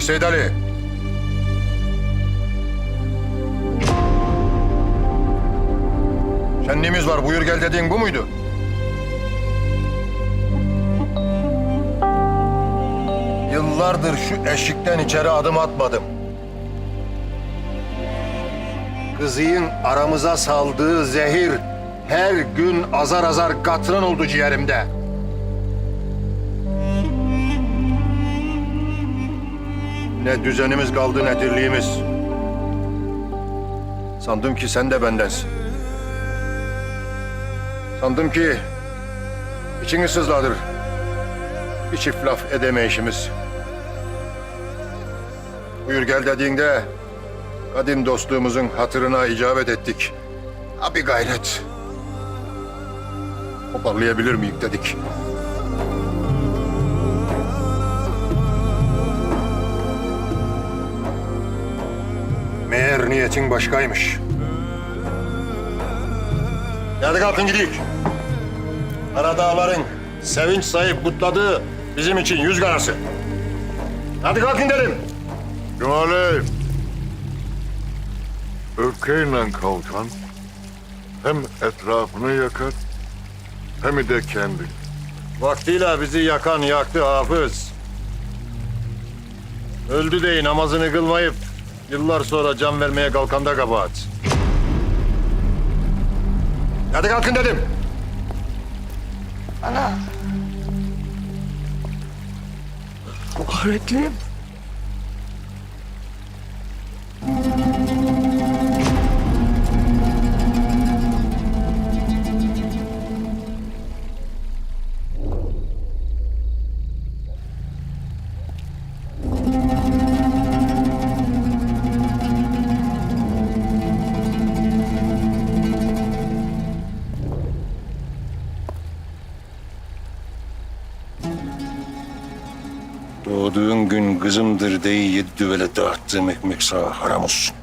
Seyit Ali. Şenliğimiz var buyur gel dediğin bu muydu? Yıllardır şu eşikten içeri adım atmadım. Kızıyın aramıza saldığı zehir her gün azar azar katran oldu ciğerimde. Ne düzenimiz kaldı ne dirliğimiz. Sandım ki sen de bendensin. Sandım ki içini sızladır. Bir çift laf edemeyişimiz. Buyur gel dediğinde kadim dostluğumuzun hatırına icabet ettik. Ha bir gayret. Toparlayabilir miyim dedik. Meğer niyetin başkaymış. Hadi kalkın gidelim. Karadağların sevinç sayıp kutladığı bizim için yüz karası. Hadi kalkın dedim. Cumali. Öfkeyle kalkan hem etrafını yakar hem de kendi. Vaktiyle bizi yakan yaktı hafız. Öldü deyin namazını kılmayıp yıllar sonra can vermeye kalkanda kabahat. Hadi kalkın dedim. Ahretliğim. Doğduğun gün kızımdır deyi yedi düvele dağıttığım ekmek sağa haram olsun.